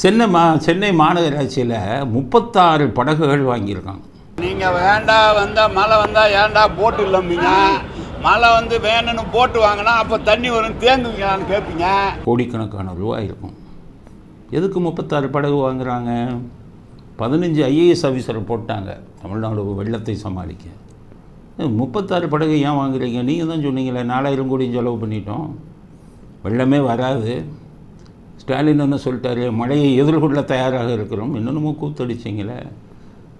சென்னை மா சென்னை மாநகராட்சியில் முப்பத்தாறு படகுகள் வாங்கியிருக்காங்க. நீங்கள் வேண்டா வந்தால் மழை வந்தால் ஏன்டா போட்டு இல்லைம்பீங்க? மழை வந்து வேணும்னு போட்டு வாங்கினா அப்போ தண்ணி வரும் தேங்குங்களான்னு கேட்பீங்க கோடிக்கணக்கான ரூபாய் இருக்கும். எதுக்கு முப்பத்தாறு படகு வாங்குறாங்க? பதினஞ்சு ஐஏஎஸ் ஆஃபீஸரை போட்டாங்க. தமிழ்நாடு வெள்ளத்தை சமாளிக்க. முப்பத்தாறு படகு ஏன் வாங்குறீங்க? நீங்கள் தான் சொன்னீங்களே நாலாயிரம் கோடி செலவு பண்ணிட்டோம். வெள்ளமே வராது. ஸ்டாலின் என்ன சொல்லிட்டாரு? மழையை எதிர்கொள்ள தயாராக இருக்கிறோம். என்னென்னமோ கூத்தடிச்சிங்களே.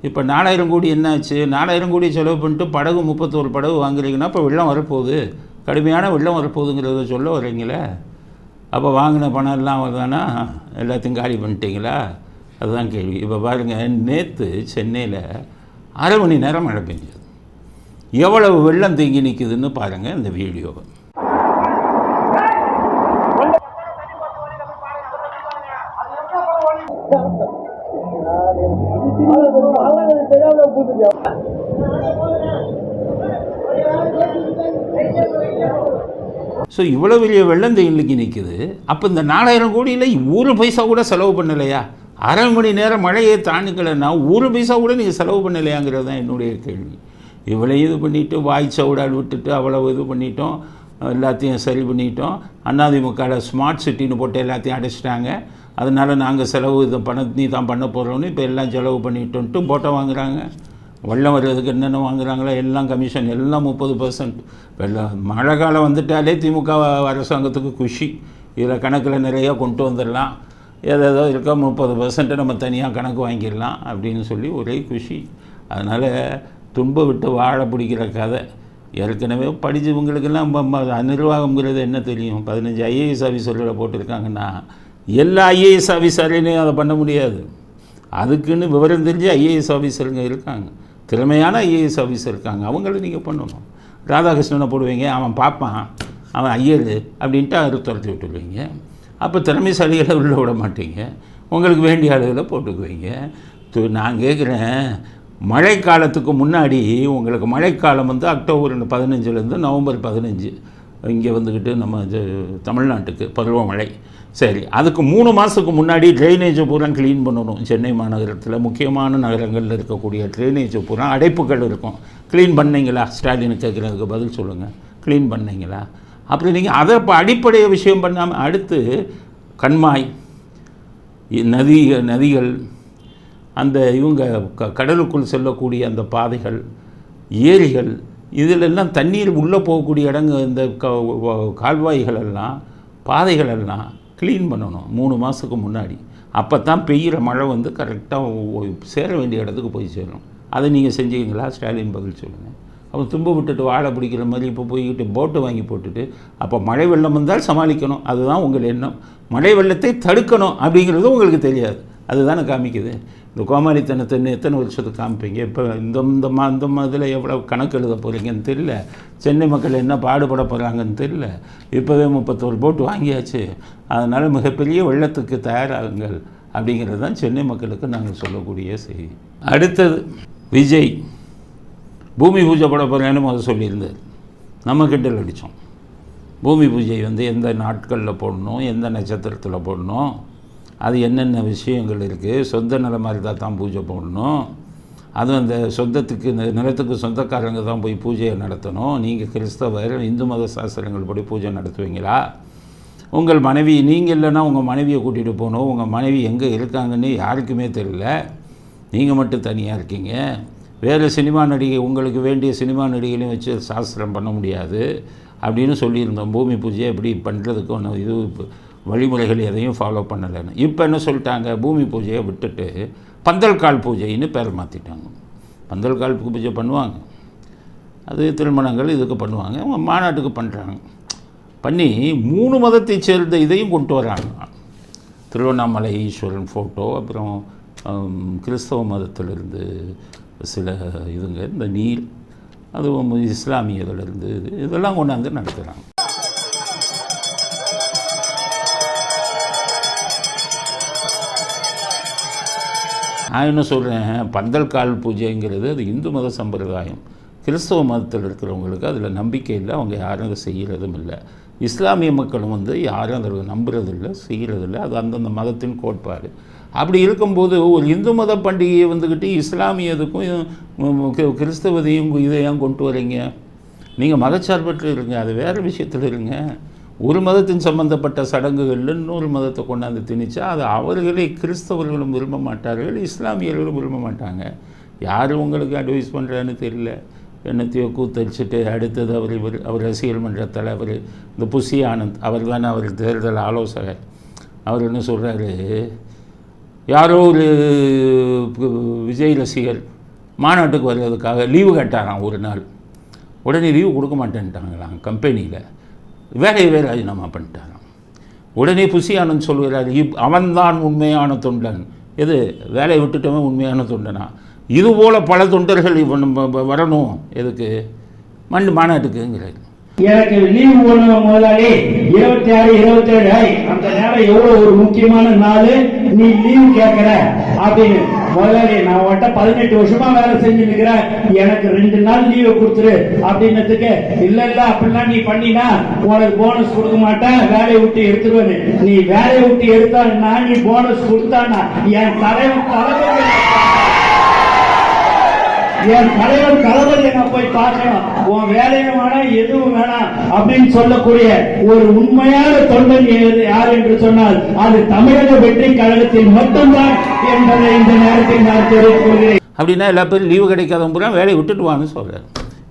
இப்போ நாலாயிரம் கோடி என்னாச்சு? நாலாயிரம் கோடி செலவு பண்ணிட்டு படகு முப்பத்தோரு படகு வாங்குறீங்கன்னா இப்போ வெள்ளம் வரப்போகுது. கடுமையான வெள்ளம் வரப்போகுதுங்கிறத சொல்ல வரீங்களே அப்போ வாங்கின பணம் எல்லாம் வருதானா எல்லாத்தையும் காலி பண்ணிட்டீங்களா? அதுதான் கேள்வி. இப்போ பாருங்கள் நேற்று சென்னையில் அரை மணி நேரம் மழை பெஞ்சது. எவ்வளவு வெள்ளம் தேங்கி நிற்குதுன்னு பாருங்கள் இந்த வீடியோவை. ஸோ இவ்வளோ பெரிய வெள்ளம் இன்னைக்கு நிற்குது அப்போ இந்த நாலாயிரம் கோடியில் ஒரு பைசா கூட செலவு பண்ணலையா? அரை மணி நேரம் மழையை தாண்டிக்கலைன்னா ஒரு பைசா கூட நீங்கள் செலவு பண்ணலையாங்கிறது தான் என்னுடைய கேள்வி. இவ்வளோ இது பண்ணிவிட்டு வாய் சவுடால் விட்டுட்டு அவ்வளோ இது பண்ணிட்டோம். எல்லாத்தையும் சரி பண்ணிட்டோம். அண்ணாதிமுகவில் ஸ்மார்ட் சிட்டின்னு போட்டு எல்லாத்தையும் அடைச்சிட்டாங்க. அதனால் நாங்கள் செலவு இதை பண்ண நீ தான் பண்ண போகிறோன்னு இப்போ எல்லாம் செலவு பண்ணிட்டோன்ட்டு போட்டோ வாங்குறாங்க. வெள்ளம் வர்றதுக்கு என்னென்ன வாங்குறாங்களோ எல்லாம் கமிஷன் எல்லாம் முப்பது பர்சன்ட் வெள்ளம் மழை காலம் வந்துட்டாலே திமுக அரசாங்கத்துக்கு குஷி. இதில் கணக்கில் நிறையா கொண்டு வந்துடலாம். ஏதேதோ இருக்கோ முப்பது பர்சன்ட்டை நம்ம தனியாக கணக்கு வாங்கிடலாம் அப்படின்னு சொல்லி ஒரே குஷி. அதனால் துன்ப விட்டு வாழ பிடிக்கிற கதை. ஏற்கனவே படித்தவங்களுக்கெல்லாம் ம- நிர்வாகம்ங்கிறது என்ன தெரியும்? பதினஞ்சு ஐஏஎஸ் ஆஃபீஸர்களை போட்டிருக்காங்கன்னா எல்லா ஐஏஎஸ் ஆஃபீஸரையும் அதை பண்ண முடியாது. அதுக்குன்னு விவரம் தெரிஞ்சு ஐஏஎஸ் ஆஃபீஸருங்க இருக்காங்க. திறமையான ஐஏஎஸ் ஆஃபீஸர் இருக்காங்க. அவங்கள நீங்கள் பண்ணணும். ராதாகிருஷ்ணனை போடுவீங்க அவன் பார்ப்பான். அவன் ஐயர் அப்படின்ட்டு அவர் துரத்தி விட்டுருவீங்க. அப்போ திறமைசாலிகளை உள்ள விட மாட்டீங்க. உங்களுக்கு வேண்டிய ஆளுகளை போட்டுக்குவீங்க. நான் கேட்குறேன் மழை காலத்துக்கு முன்னாடி உங்களுக்கு மழைக்காலம் வந்து அக்டோபர் பதினஞ்சுலேருந்து நவம்பர் பதினஞ்சு இங்கே வந்துக்கிட்டு நம்ம தமிழ்நாட்டுக்கு பருவமழை. சரி அதுக்கு மூணு மாதத்துக்கு முன்னாடி ட்ரைனேஜை பூரா க்ளீன் பண்ணணும். சென்னை மாநகரத்தில் முக்கியமான நகரங்களில் இருக்கக்கூடிய ட்ரைனேஜை பூரா அடைப்புகள் இருக்கும். க்ளீன் பண்ணீங்களா? ஸ்டாலின் கேட்குறதுக்கு பதில் சொல்லுங்கள் க்ளீன் பண்ணீங்களா? அப்படி நீங்கள் அதை இப்போ அடிப்படைய விஷயம் பண்ணாமல் அடுத்து கண்மாய் நதி நதிகள் அந்த இவங்க க கடலுக்குள் செல்லக்கூடிய அந்த பாதைகள் ஏரிகள் இதிலெல்லாம் தண்ணீர் உள்ளே போகக்கூடிய இடங்க இந்த க கால்வாய்கள் எல்லாம் பாதைகள் எல்லாம் க்ளீன் பண்ணணும் மூணு மாதத்துக்கு முன்னாடி. அப்போ தான் பெய்கிற மழை வந்து கரெக்டாக சேர வேண்டிய இடத்துக்கு போய் சேரும் அதை நீங்கள் செஞ்சீங்களா ஸ்டாலின் பதில் சொல்லுங்கள் அப்போ தும்பு விட்டுட்டு வாழை பிடிக்கிற மாதிரி இப்போ போய்கிட்டு போட்டு வாங்கி போட்டுட்டு அப்போ மழை வெள்ளம் வந்தால் சமாளிக்கணும். அதுதான் உங்கள் எண்ணம். மழை வெள்ளத்தை தடுக்கணும் அப்படிங்கிறது உங்களுக்கு தெரியாது. அதுதானே காமிக்குது? இந்த கோமாளித்தனத்தை எத்தனை வருஷத்துக்கு காமிப்பீங்க? இப்போ இந்த இந்த மா இந்த இதில் எவ்வளோ கணக்கு எழுத போகிறீங்கன்னு தெரியல. சென்னை மக்கள் என்ன பாடுபட போகிறாங்கன்னு தெரியல. இப்போவே முப்பத்தோரு போட்டு வாங்கியாச்சு. அதனால் மிகப்பெரிய வெள்ளத்துக்கு தயாராகுங்கள் அப்படிங்கிறது தான் சென்னை மக்களுக்கு நாங்கள் சொல்லக்கூடிய செய்தி. அடுத்தது விஜய். பூமி பூஜை போட போகிறேன்னு முதல் சொல்லியிருந்தார். நம்ம கிண்டல் அடித்தோம் பூமி பூஜை வந்து எந்த நாட்களில் போடணும் எந்த நட்சத்திரத்தில் போடணும் அது என்னென்ன விஷயங்கள் இருக்குது சொந்த நிலம் மாதிரி தான் தான் பூஜை போடணும். அதுவும் அந்த சொந்தத்துக்கு இந்த நிலத்துக்கு சொந்தக்காரங்க தான் போய் பூஜையை நடத்தணும். நீங்கள் கிறிஸ்தவர் இந்து மத சாஸ்திரங்கள் படி பூஜை நடத்துவீங்களா? உங்கள் மனைவி நீங்கள் இல்லைன்னா உங்கள் மனைவியை கூட்டிகிட்டு போகணும். உங்கள் மனைவி எங்கே இருக்காங்கன்னு யாருக்குமே தெரியல. நீங்கள் மட்டும் தனியாக இருக்கீங்க. வேறு சினிமா நடிகை உங்களுக்கு வேண்டிய சினிமா நடிகைகளையும் வச்சு சாஸ்திரம் பண்ண முடியாது. அப்படின்னு சொல்லியிருந்தோம். பூமி பூஜையை எப்படி பண்ணுறதுக்கு ஒன்று இது வழிமுறைகள் எதையும் ஃபாலோ பண்ணலைன்னு. இப்போ என்ன சொல்லிட்டாங்க? பூமி பூஜையை விட்டுட்டு பந்தல் கால் பூஜைன்னு பேர் மாற்றிட்டாங்க பந்தல் கால் பூஜை பண்ணுவாங்க. அது திருமணங்கள் இதுக்கு பண்ணுவாங்க. அவங்க மாநாட்டுக்கு பண்ணுறாங்க பண்ணி மூணு மதத்தை சேர்ந்த இதையும் கொண்டு வராங்க. திருவண்ணாமலை ஈஸ்வரன் ஃபோட்டோ அப்புறம் கிறிஸ்தவ மதத்திலிருந்து சில இதுங்க இந்த நீர் அதுவும் இஸ்லாமியதிலிருந்து இது இதெல்லாம் கொண்டாந்து நடத்துகிறாங்க நான் என்ன சொல்கிறேன் பந்தல் கால் பூஜைங்கிறது அது இந்து மத சம்பிரதாயம். கிறிஸ்தவ மதத்தில் இருக்கிறவங்களுக்கு அதில் நம்பிக்கை இல்லை அவங்க யாரும் அதை செய்கிறதும் இல்லை. இஸ்லாமிய மக்களும் வந்து யாரும் அதை நம்புறதில்ல செய்கிறதில்ல அது அந்தந்த மதத்தின் கோட்பாடு. அப்படி இருக்கும்போது ஒரு இந்து மத பண்டிகையை வந்துக்கிட்டு இஸ்லாமியதுக்கும் கிறிஸ்தவதையும் இதையும் கொண்டு வரீங்க? நீங்கள் மதச்சார்பற்று இருங்க அது வேறு விஷயத்தில் இருங்க. ஒரு மதத்தின் சம்பந்தப்பட்ட சடங்குகளில் இன்னொரு மதத்தை கொண்டாந்து திணிச்சா அது அவர்களே கிறிஸ்தவர்களும் விரும்ப மாட்டார்கள் இஸ்லாமியர்களும் விரும்ப மாட்டாங்க. யார் உங்களுக்கு அட்வைஸ் பண்ணுறான்னு தெரியல. என்னத்தையோ கூத்தரிச்சுட்டு அடுத்தது அவர் இவர் அவர் ரசிகர் மன்ற தலைவர் இந்த புஷி ஆனந்த் அவர் தானே அவர் தேர்தல் ஆலோசகர். அவர் என்ன சொல்கிறாரு யாரோ ஒரு விஜய் ரசிகர் மாநாட்டுக்கு வர்றதுக்காக லீவு கேட்டாராம் ஒரு நாள். உடனே லீவு கொடுக்க மாட்டேன்ட்டாங்களாம் கம்பெனியில் வேலையவே ராஜினாமா பண்ணிட்டாராம் உடனே புசி ஆனந்த் சொல்கிறார் இப் அவன்தான் உண்மையான தொண்டன். எது வேலையை விட்டுட்டவன் உண்மையான தொண்டனா? இதுபோல் பல தொண்டர்கள் இவன் வ- வரணும். எதுக்கு? மண் மாநாட்டுக்குங்கிறார் எனக்கு லீவு போடணும் முதலாளி. இருபத்தி ஆறு இருபத்தி ஏழு அந்த நேரம் எவ்வளவு ஒரு முக்கியமான நாள்? நீ லீவு கேட்கற. அப்படின்னு முதலாளி நான் உன்கிட்ட பதினெட்டு வருஷமா வேலை செஞ்சு நிக்கிறேன் எனக்கு ரெண்டு நாள் லீவு கொடுத்துரு. அப்படின்னதுக்கு இல்ல இல்ல அப்படிலாம் நீ பண்ணினா உனக்கு போனஸ் கொடுக்க மாட்டேன். வேலையை விட்டு எடுத்துருவேன் நீ வேலையை விட்டு எடுத்தான்னா நீ போனஸ் கொடுத்தானா? என் தலைவன் தலைவர் என் தலைவர் தளபதியை நான் போய் பார்க்கணும்? உன் வேலையும் வேணாம் எதுவும் வேணாம் அப்படின்னு சொல்லக்கூடிய ஒரு உண்மையான தொண்டன் யார் என்று சொன்னால் அது தமிழக வெற்றி கழகத்தில் மட்டும்தான் என்பதை இந்த நேரத்தில் நான் தெரிவித்துக் அப்படின்னா எல்லா பேரும் லீவு கிடைக்காதவங்க பூரா வேலையை விட்டுட்டு வான்னு சொல்கிறார்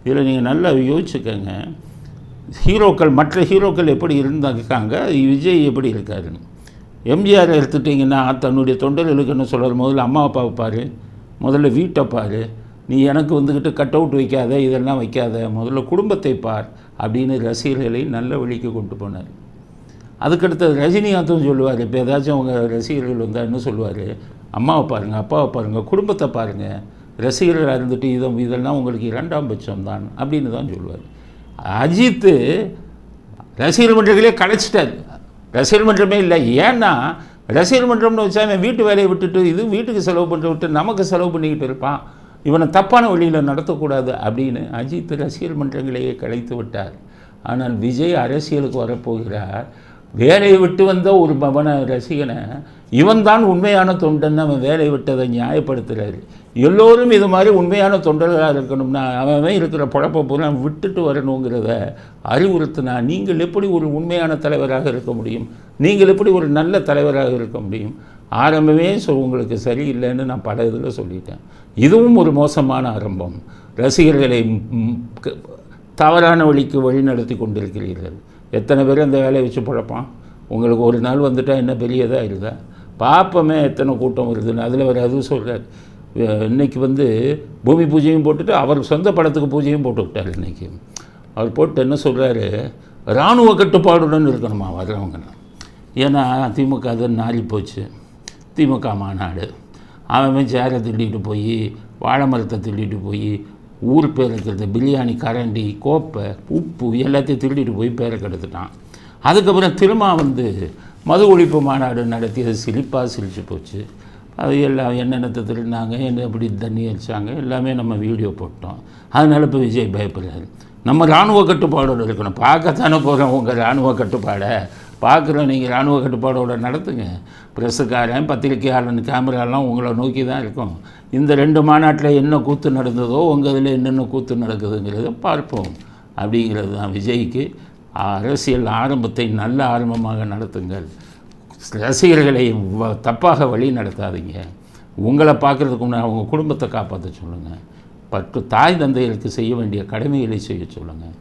இதில் நீங்கள் நல்லா யோசிச்சுக்கோங்க. ஹீரோக்கள் மற்ற ஹீரோக்கள் எப்படி இருந்தாங்க விஜய் எப்படி இருக்காருன்னு. எம்ஜிஆர் எடுத்துட்டிங்கன்னா தன்னுடைய தொண்டர்களுக்குன்னு சொல்கிற சொல்கிறார் முதல்ல அம்மா அப்பாவை பாரு. முதல்ல வீட்டை பாரு. நீ எனக்கு வந்துக்கிட்டு கட் அவுட் வைக்காத இதெல்லாம் வைக்காத முதல்ல குடும்பத்தை பார் அப்படின்னு ரசிகர்களை நல்ல வழிக்கு கொண்டு போனார். அதுக்கடுத்தது ரஜினிகாந்தும் சொல்லுவார் இப்போ ஏதாச்சும் அவங்க ரசிகர்கள் வந்தால் என்ன சொல்லுவார்? அம்மாவை பாருங்கள் அப்பாவை பாருங்கள் குடும்பத்தை பாருங்கள் ரசிகர்களாக இருந்துட்டு இதை இதெல்லாம் உங்களுக்கு இரண்டாம் பட்சம் தான் அப்படின்னு தான் சொல்லுவார். அஜித்து ரசிகர் மன்றங்களே கலைச்சிட்டார். ரசிகர் மன்றமே இல்லை ஏன்னா ரசிகர் மன்றம்னு வச்சா அவன் வீட்டு வேலையை விட்டுட்டு இது வீட்டுக்கு செலவு பண்ணுற விட்டு நமக்கு செலவு பண்ணிக்கிட்டு இருப்பான். இவனை தப்பான வழியில் நடத்தக்கூடாது அப்படின்னு அஜித் ரசிகர் மன்றங்களையே கலைத்து விட்டார். ஆனால் விஜய் அரசியலுக்கு வரப்போகிறார். வேலையை விட்டு வந்த ஒரு பவன ரசிகனை இவன் தான் உண்மையான தொண்டன் அவன் வேலையை விட்டதை நியாயப்படுத்துகிறாரு எல்லோரும் இது மாதிரி உண்மையான தொண்டர்களாக இருக்கணும்னா அவன் இருக்கிற பழப்பை பூரா விட்டுட்டு வரணுங்கிறத அறிவுறுத்தினா நீங்கள் எப்படி ஒரு உண்மையான தலைவராக இருக்க முடியும்? நீங்கள் எப்படி ஒரு நல்ல தலைவராக இருக்க முடியும்? ஆரம்பமே சொ உங்களுக்கு சரியில்லைன்னு நான் பல இதில் சொல்லிட்டேன். இதுவும் ஒரு மோசமான ஆரம்பம். ரசிகர்களை தவறான வழிக்கு வழி நடத்தி கொண்டிருக்கிறீர்கள். எத்தனை பேர் அந்த வேலையை வச்சு பழப்பான்? உங்களுக்கு ஒரு நாள் வந்துட்டால் என்ன பெரியதாக இருக்குதா? பார்ப்போமே எத்தனை கூட்டம் வருதுன்னு அதில் வேறு அதுவும் சொல்கிறார் இன்னைக்கு வந்து பூமி பூஜையும் போட்டுட்டு அவர் சொந்த படத்துக்கு பூஜையும் போட்டு விட்டார் இன்னைக்கு. அவர் போட்டு என்ன சொல்கிறாரு இராணுவ கட்டுப்பாடுடன் இருக்கணுமா வர்றவங்க ஏன்னா திமுக அது நாரி போச்சு. திமுக மாநாடு. அவன் சேரை திருடிட்டு போய் வாழை மரத்தை திருடிட்டு போய் ஊர் பேர் இருக்கிறது பிரியாணி கரண்டி கோப்பை உப்பு எல்லாத்தையும் திருடிட்டு போய் பேரை கெடுத்துட்டான். அதுக்கப்புறம் திரும்ப வந்து மது ஒழிப்பு மாநாடு நடத்தியது சிரிப்பாக சிரித்து போச்சு. அது எல்லாம் என்னென்னத்தை திருடினாங்க என்ன எப்படி தண்ணி அடித்தாங்க எல்லாமே நம்ம வீடியோ போட்டோம். அதனால் இப்போ விஜய் பயப்படுறாரு. நம்ம இராணுவ கட்டுப்பாடோடு இருக்கணும். பார்க்கத்தானே போகிறோம் உங்கள் இராணுவ கட்டுப்பாடை? பார்க்குறோம் நீங்கள் இராணுவ கட்டுப்பாடோடு நடத்துங்க. ப்ரெஸ்ஸுக்காரன் பத்திரிக்கையாளன் கேமராலாம் உங்களை நோக்கி தான் இருக்கும். இந்த ரெண்டு மாநாட்டில் என்ன கூத்து நடந்ததோ உங்கள் இதில் என்னென்ன கூத்து நடக்குதுங்கிறத பார்ப்போம். அப்படிங்கிறது தான் விஜய்க்கு. அரசியல் ஆரம்பத்தை நல்ல ஆரம்பமாக நடத்துங்கள். ரசிகர்களை தப்பாக வழி நடத்தாதீங்க. உங்களை பார்க்குறதுக்கு முன்னாடி அவங்க குடும்பத்தை காப்பாற்ற சொல்லுங்கள் பற்று தாய் தந்தைகளுக்கு செய்ய வேண்டிய கடமைகளை செய்ய சொல்லுங்கள்